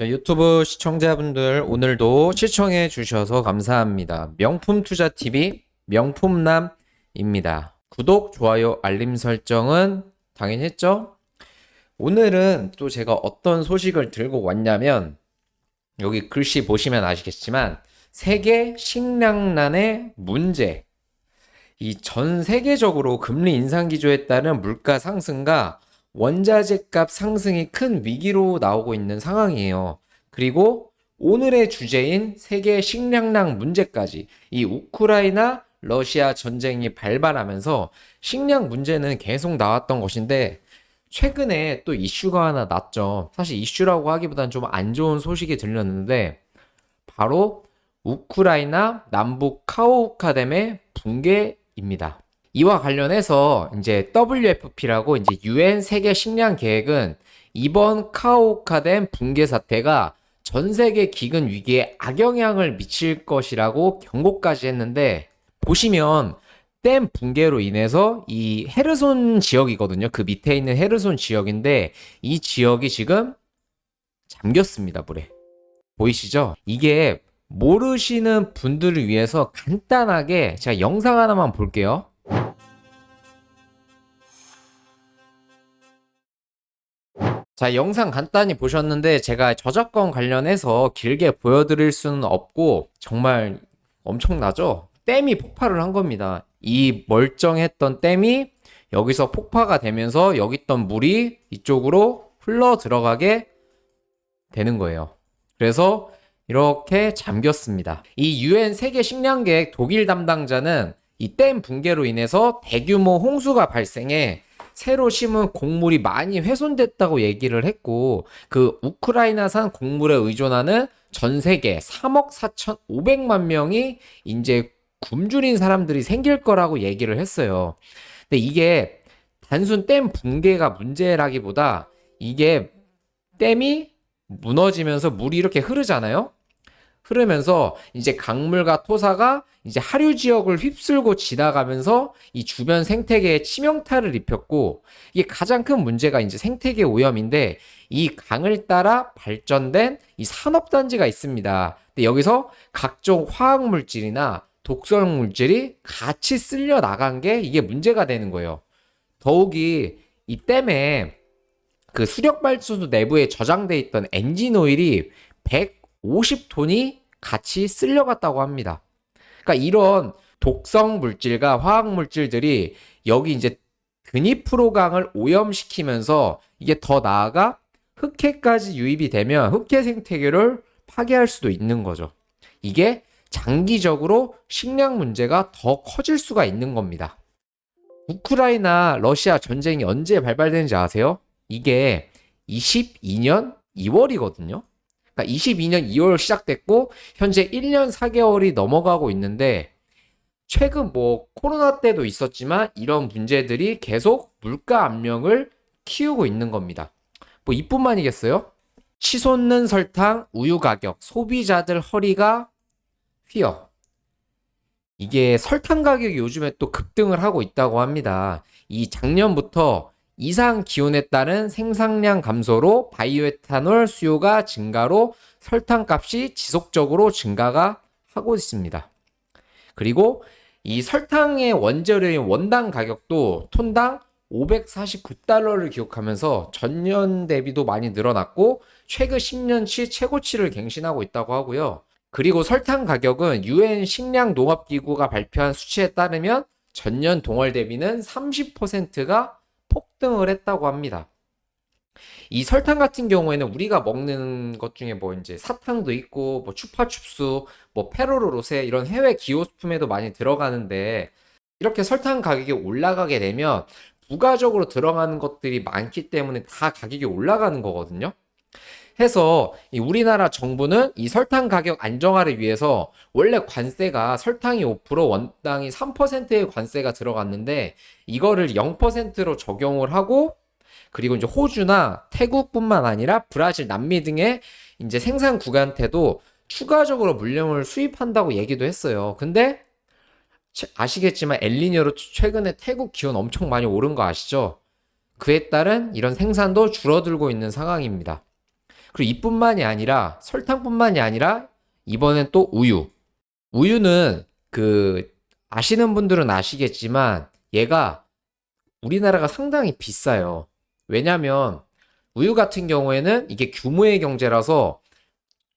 자, 유튜브 시청자분들 오늘도 시청해 주셔서 감사합니다. 명품 투자 TV 명품남입니다. 구독, 좋아요, 알림 설정은 당연히 했죠? 오늘은 또 제가 어떤 소식을 들고 왔냐면 여기 글씨 보시면 아시겠지만 세계 식량난의 문제 이 전 세계적으로 금리 인상 기조에 따른 물가 상승과 원자재 값 상승이 큰 위기로 나오고 있는 상황이에요. 그리고 오늘의 주제인 세계 식량난 문제까지 이 우크라이나 러시아 전쟁이 발발하면서 식량 문제는 계속 나왔던 것인데 최근에 또 이슈가 하나 났죠. 사실 이슈라고 하기보다는 좀안 좋은 소식이 들렸는데 바로 우크라이나 남북 카오카댐의 붕괴입니다. 이와 관련해서 이제 WFP라고 이제 UN 세계 식량 계획은 이번 카오카댐 붕괴 사태가 전 세계 기근 위기에 악영향을 미칠 것이라고 경고까지 했는데 보시면 댐 붕괴로 인해서 이 헤르손 지역이거든요. 그 밑에 있는 헤르손 지역인데 이 지역이 지금 잠겼습니다, 물에. 보이시죠? 이게 모르시는 분들을 위해서 간단하게 제가 영상 하나만 볼게요. 자, 영상 간단히 보셨는데 제가 저작권 관련해서 길게 보여드릴 수는 없고 정말 엄청나죠? 댐이 폭발을 한 겁니다. 이 멀쩡했던 댐이 여기서 폭파가 되면서 여기 있던 물이 이쪽으로 흘러 들어가게 되는 거예요. 그래서 이렇게 잠겼습니다. 이 UN 세계 식량계획 독일 담당자는 이 댐 붕괴로 인해서 대규모 홍수가 발생해 새로 심은 곡물이 많이 훼손됐다고 얘기를 했고 그 우크라이나산 곡물에 의존하는 전 세계 3억 4,500만 명이 이제 굶주린 사람들이 생길 거라고 얘기를 했어요. 근데 이게 단순 댐 붕괴가 문제라기보다 이게 댐이 무너지면서 물이 이렇게 흐르잖아요. 흐르면서 이제 강물과 토사가 이제 하류 지역을 휩쓸고 지나가면서 이 주변 생태계에 치명타를 입혔고 이게 가장 큰 문제가 이제 생태계 오염인데 이 강을 따라 발전된 이 산업 단지가 있습니다. 근데 여기서 각종 화학 물질이나 독성 물질이 같이 쓸려 나간 게 이게 문제가 되는 거예요. 더욱이 이 댐에 그 수력 발전소 내부에 저장돼 있던 엔진 오일이 150톤이 같이 쓸려갔다고 합니다. 그러니까 이런 독성 물질과 화학 물질들이 여기 이제 드니프로강을 오염시키면서 이게 더 나아가 흑해까지 유입이 되면 흑해 생태계를 파괴할 수도 있는 거죠. 이게 장기적으로 식량 문제가 더 커질 수가 있는 겁니다. 우크라이나 러시아 전쟁이 언제 발발되는지 아세요? 이게 22년 2월이거든요. 그러니까 22년 2월 시작됐고 현재 1년 4개월이 넘어가고 있는데 최근 뭐 코로나 때도 있었지만 이런 문제들이 계속 물가 압력을 키우고 있는 겁니다. 뭐 이뿐만이겠어요? 치솟는 설탕, 우유 가격, 소비자들 허리가 휘어. 이게 설탕 가격이 요즘에 또 급등을 하고 있다고 합니다. 이 작년부터 이상 기온에 따른 생산량 감소로 바이오에탄올 수요가 증가로 설탕 값이 지속적으로 증가가 하고 있습니다. 그리고 이 설탕의 원재료인 원당 가격도 톤당 549달러를 기록하면서 전년 대비도 많이 늘어났고 최근 10년치 최고치를 갱신하고 있다고 하고요. 그리고 설탕 가격은 UN 식량 농업 기구가 발표한 수치에 따르면 전년 동월 대비는 30%가 폭등을 했다고 합니다. 이 설탕 같은 경우에는 우리가 먹는 것 중에 뭐 이제 사탕도 있고 뭐 추파춥스, 뭐 페로로 로세 이런 해외 기호식품에도 많이 들어가는데 이렇게 설탕 가격이 올라가게 되면 부가적으로 들어가는 것들이 많기 때문에 다 가격이 올라가는 거거든요. 해서 이 우리나라 정부는 이 설탕 가격 안정화를 위해서 원래 관세가 설탕이 5% 원당이 3%의 관세가 들어갔는데 이거를 0%로 적용을 하고 그리고 이제 호주나 태국뿐만 아니라 브라질, 남미 등의 이제 생산 국한테도 추가적으로 물량을 수입한다고 얘기도 했어요. 근데 아시겠지만 엘니뇨로 최근에 태국 기온 엄청 많이 오른 거 아시죠? 그에 따른 이런 생산도 줄어들고 있는 상황입니다. 그리고 이뿐만이 아니라 설탕뿐만이 아니라 이번엔 또 우유. 우유는 그 아시는 분들은 아시겠지만 얘가 우리나라가 상당히 비싸요. 왜냐면 우유 같은 경우에는 이게 규모의 경제라서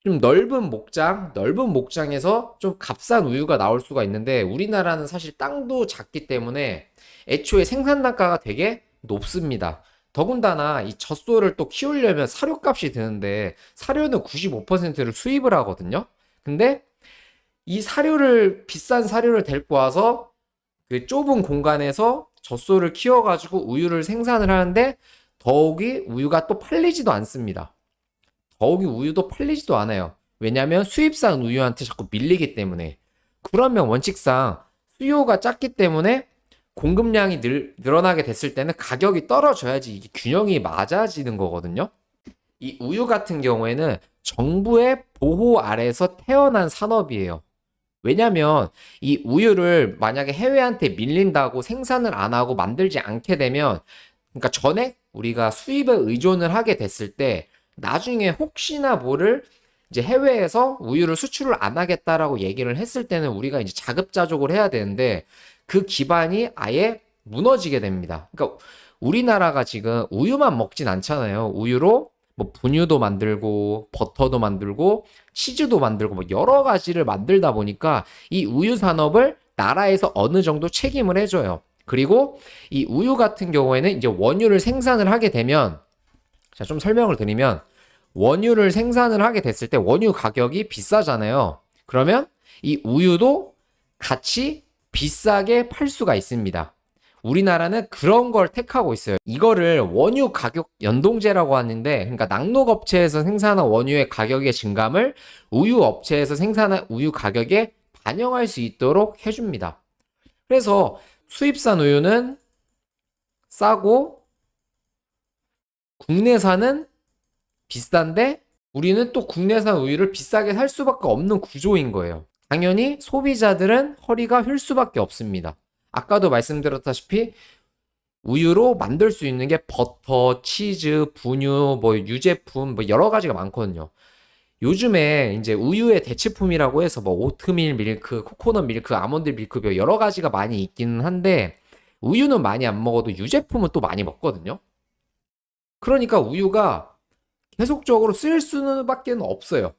좀 넓은 목장, 넓은 목장에서 좀 값싼 우유가 나올 수가 있는데 우리나라는 사실 땅도 작기 때문에 애초에 생산 단가가 되게 높습니다. 더군다나 이 젖소를 또 키우려면 사료값이 드는데 사료는 95%를 수입을 하거든요. 근데 이 사료를 비싼 사료를 데리고 와서 그 좁은 공간에서 젖소를 키워가지고 우유를 생산을 하는데 더욱이 우유가 또 팔리지도 않습니다. 더욱이 우유도 팔리지도 않아요. 왜냐하면 수입산 우유한테 자꾸 밀리기 때문에. 그러면 원칙상 수요가 작기 때문에 공급량이 늘, 늘어나게 됐을 때는 가격이 떨어져야지 이게 균형이 맞아지는 거거든요. 이 우유 같은 경우에는 정부의 보호 아래에서 태어난 산업이에요. 왜냐면 이 우유를 만약에 해외한테 밀린다고 생산을 안 하고 만들지 않게 되면 그러니까 전에 우리가 수입에 의존을 하게 됐을 때 나중에 혹시나 뭐를 이제 해외에서 우유를 수출을 안 하겠다라고 얘기를 했을 때는 우리가 이제 자급자족을 해야 되는데 그 기반이 아예 무너지게 됩니다. 그러니까 우리나라가 지금 우유만 먹진 않잖아요. 우유로 뭐 분유도 만들고 버터도 만들고 치즈도 만들고 뭐 여러 가지를 만들다 보니까 이 우유 산업을 나라에서 어느 정도 책임을 해줘요. 그리고 이 우유 같은 경우에는 이제 원유를 생산을 하게 되면 자, 좀 설명을 드리면 원유를 생산을 하게 됐을 때 원유 가격이 비싸잖아요. 그러면 이 우유도 같이 비싸게 팔 수가 있습니다. 우리나라는 그런 걸 택하고 있어요. 이거를 원유 가격 연동제라고 하는데, 그러니까 낙농 업체에서 생산한 원유의 가격의 증감을 우유 업체에서 생산한 우유 가격에 반영할 수 있도록 해줍니다. 그래서 수입산 우유는 싸고 국내산은 비싼데 우리는 또 국내산 우유를 비싸게 살 수밖에 없는 구조인 거예요. 당연히 소비자들은 허리가 휠 수밖에 없습니다. 아까도 말씀드렸다시피 우유로 만들 수 있는 게 버터, 치즈, 분유, 뭐 유제품 뭐 여러 가지가 많거든요. 요즘에 이제 우유의 대체품이라고 해서 뭐 오트밀 밀크, 코코넛 밀크, 아몬드 밀크 뭐 여러 가지가 많이 있기는 한데 우유는 많이 안 먹어도 유제품은 또 많이 먹거든요. 그러니까 우유가 계속적으로 쓸 수는 밖에 없어요.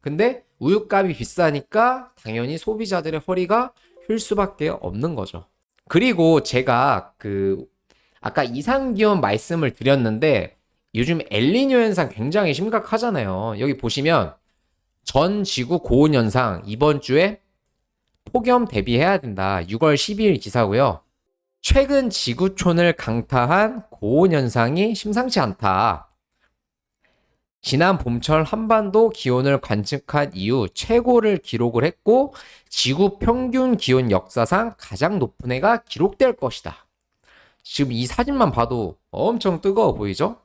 근데 우유값이 비싸니까 당연히 소비자들의 허리가 휠 수밖에 없는 거죠. 그리고 제가 그 아까 이상 기온 말씀을 드렸는데 요즘 엘니뇨 현상 굉장히 심각하잖아요. 여기 보시면 전 지구 고온 현상 이번 주에 폭염 대비해야 된다. 6월 12일 기사고요. 최근 지구촌을 강타한 고온 현상이 심상치 않다. 지난 봄철 한반도 기온을 관측한 이후 최고를 기록을 했고 지구 평균 기온 역사상 가장 높은 해가 기록될 것이다. 지금 이 사진만 봐도 엄청 뜨거워 보이죠?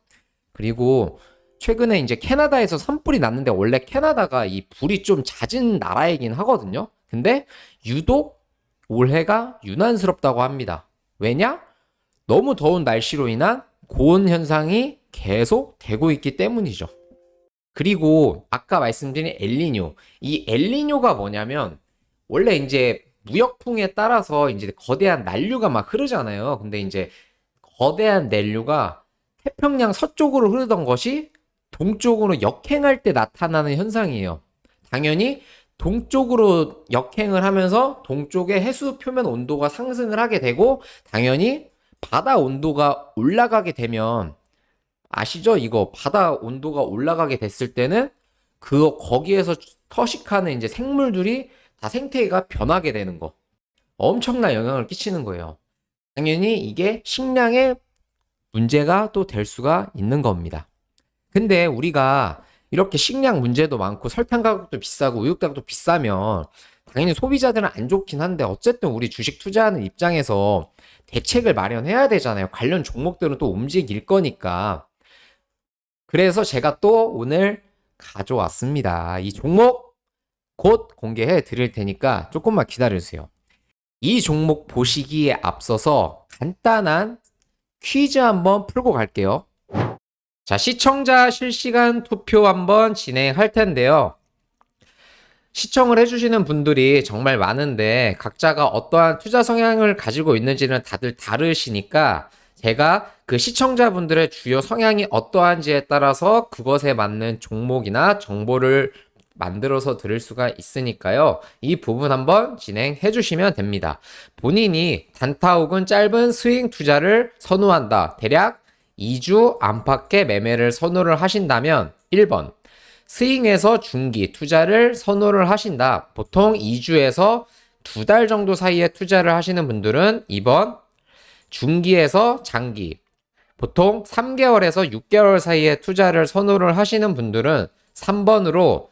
그리고 최근에 이제 캐나다에서 산불이 났는데 원래 캐나다가 이 불이 좀 잦은 나라이긴 하거든요. 근데 유독 올해가 유난스럽다고 합니다. 왜냐? 너무 더운 날씨로 인한 고온 현상이 계속 되고 있기 때문이죠. 그리고 아까 말씀드린 엘니뇨. 이 엘니뇨가 뭐냐면 원래 이제 무역풍에 따라서 이제 거대한 난류가 막 흐르잖아요. 근데 이제 거대한 난류가 태평양 서쪽으로 흐르던 것이 동쪽으로 역행할 때 나타나는 현상이에요. 당연히 동쪽으로 역행을 하면서 동쪽의 해수 표면 온도가 상승을 하게 되고 당연히 바다 온도가 올라가게 되면 아시죠? 이거 바다 온도가 올라가게 됐을 때는 그 거기에서 터식하는 이제 생물들이 다 생태계가 변하게 되는 거. 엄청난 영향을 끼치는 거예요. 당연히 이게 식량에 문제가 또 될 수가 있는 겁니다. 근데 우리가 이렇게 식량 문제도 많고 설탕 가격도 비싸고 우유 가격도 비싸면 당연히 소비자들은 안 좋긴 한데 어쨌든 우리 주식 투자하는 입장에서 대책을 마련해야 되잖아요. 관련 종목들은 또 움직일 거니까. 그래서 제가 또 오늘 가져왔습니다. 이 종목 곧 공개해 드릴 테니까 조금만 기다려주세요. 이 종목 보시기에 앞서서 간단한 퀴즈 한번 풀고 갈게요. 자, 시청자 실시간 투표 한번 진행할 텐데요. 시청을 해주시는 분들이 정말 많은데 각자가 어떠한 투자 성향을 가지고 있는지는 다들 다르시니까 제가 그 시청자분들의 주요 성향이 어떠한지에 따라서 그것에 맞는 종목이나 정보를 만들어서 드릴 수가 있으니까요. 이 부분 한번 진행해 주시면 됩니다. 본인이 단타 혹은 짧은 스윙 투자를 선호한다. 대략 2주 안팎의 매매를 선호를 하신다면 1번 스윙에서 중기 투자를 선호를 하신다. 보통 2주에서 두 달 정도 사이에 투자를 하시는 분들은 2번 중기에서 장기 보통 3개월에서 6개월 사이에 투자를 선호를 하시는 분들은 3번으로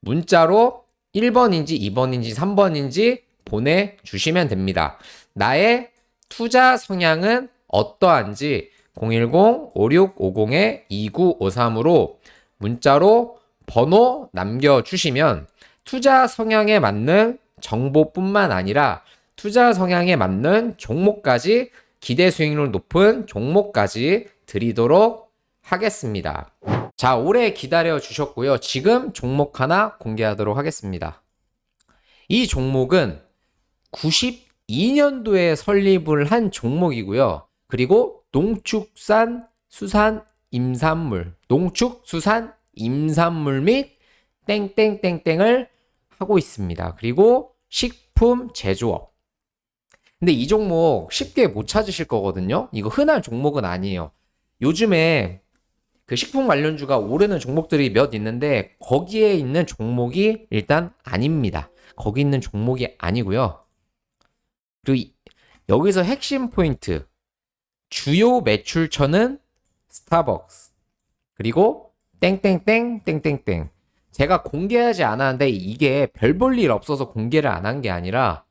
문자로 1번인지 2번인지 3번인지 보내주시면 됩니다. 나의 투자 성향은 어떠한지 010-5650-2953으로 문자로 번호 남겨주시면 투자 성향에 맞는 정보뿐만 아니라 투자 성향에 맞는 종목까지 기대 수익률 높은 종목까지 드리도록 하겠습니다. 자, 오래 기다려 주셨고요. 지금 종목 하나 공개하도록 하겠습니다. 이 종목은 92년도에 설립을 한 종목이고요. 그리고 농축산 수산 임산물, 농축 수산 임산물 및 땡땡땡땡을 하고 있습니다. 그리고 식품 제조업. 근데 이 종목 쉽게 못 찾으실 거거든요. 이거 흔한 종목은 아니에요. 요즘에 그 식품 관련주가 오르는 종목들이 몇 있는데 거기에 있는 종목이 일단 아닙니다. 거기 있는 종목이 아니고요. 그리고 이- 여기서 핵심 포인트 주요 매출처는 스타벅스 그리고 땡땡땡 땡땡땡 제가 공개하지 않았는데 이게 별 볼 일 없어서 공개를 안 한 게 아니라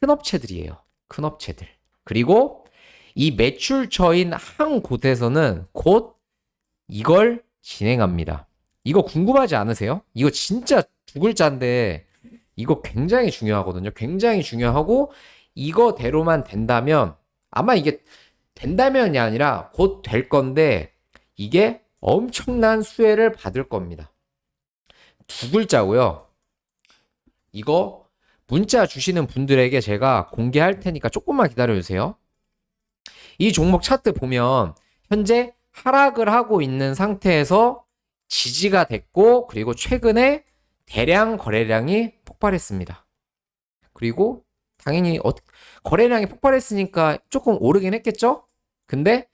큰 업체들이에요. 큰 업체들. 그리고 이 매출처인 한 곳에서는 곧 이걸 진행합니다. 이거 궁금하지 않으세요? 이거 진짜 두 글자인데 이거 굉장히 중요하거든요. 굉장히 중요하고 이거대로만 된다면 아마 이게 된다면이 아니라 곧 될 건데 이게 엄청난 수혜를 받을 겁니다. 두 글자고요. 이거 문자 주시는 분들에게 제가 공개할 테니까 조금만 기다려 주세요. 이 종목 차트 보면 현재 하락을 하고 있는 상태에서 지지가 됐고 그리고 최근에 대량 거래량이 폭발했습니다. 그리고 당연히 어, 거래량이 폭발했으니까 조금 오르긴 했겠죠? 근데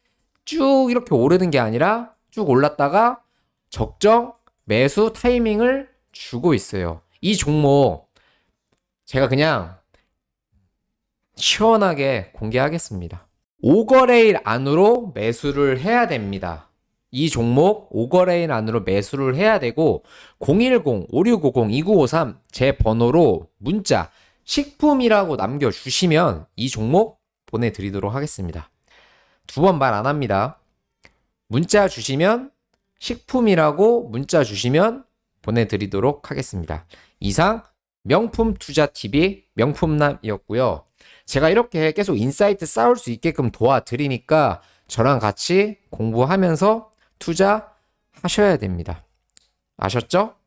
쭉 이렇게 오르는 게 아니라 쭉 올랐다가 적정 매수 타이밍을 주고 있어요. 이 종목 제가 그냥 시원하게 공개하겠습니다. 5거래일 안으로 매수를 해야 됩니다. 이 종목 5거래일 안으로 매수를 해야 되고 010-5650-2953 제 번호로 문자 식품이라고 남겨주시면 이 종목 보내드리도록 하겠습니다. 두 번 말 안 합니다. 문자 주시면 식품이라고 문자 주시면 보내드리도록 하겠습니다. 이상 명품 투자 TV 명품남이었고요. 제가 이렇게 계속 인사이트 쌓을 수 있게끔 도와드리니까 저랑 같이 공부하면서 투자하셔야 됩니다. 아셨죠?